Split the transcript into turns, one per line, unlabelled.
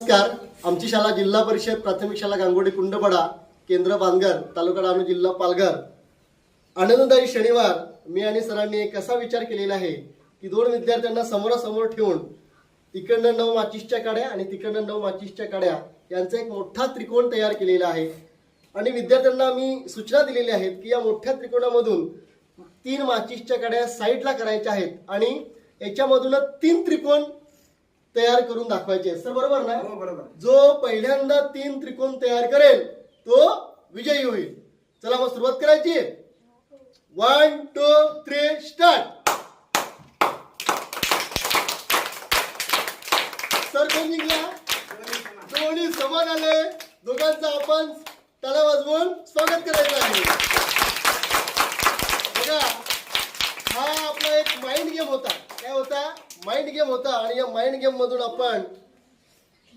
नमस्कार. आमची शाळा जिल्हा परिषद प्राथमिक शाळा गांगोडी कुंडपडा केंद्र बांधगर तालुका डहाणू जिल्हा पालघर. आनंददायी शनिवार. मी आणि सरांनी एक असा विचार केलेला आहे की दोन विद्यार्थ्यांना समोरासमोर ठेवून इकडनं नऊ माचीसच्या काड्या आणि तिकडनं नऊ माचीसच्या काड्या यांचा एक मोठा त्रिकोण तयार केलेला आहे. आणि विद्यार्थ्यांना मी सूचना दिलेल्या आहेत की या मोठ्या त्रिकोणामधून तीन माचीसच्या काड्या साईडला करायच्या आहेत आणि याच्यामधूनच तीन त्रिकोण तयार करून दाखवायचे. सर बरोबर ना?
हो बरोबर.
जो पहिल्यांदा तीन त्रिकोण तयार करेल तो विजयी होईल. चला मग सुरुवात करायची. One two three start sir कोण जिंकला? दोन्ही समान आले. दोघांचं आपण टाळ्या वाजवून स्वागत करायचं आहे. बघा हा आपला एक माइंड गेम होता. काय होता? माइंड गेम होता आणि या माइंड गेम मधून आपण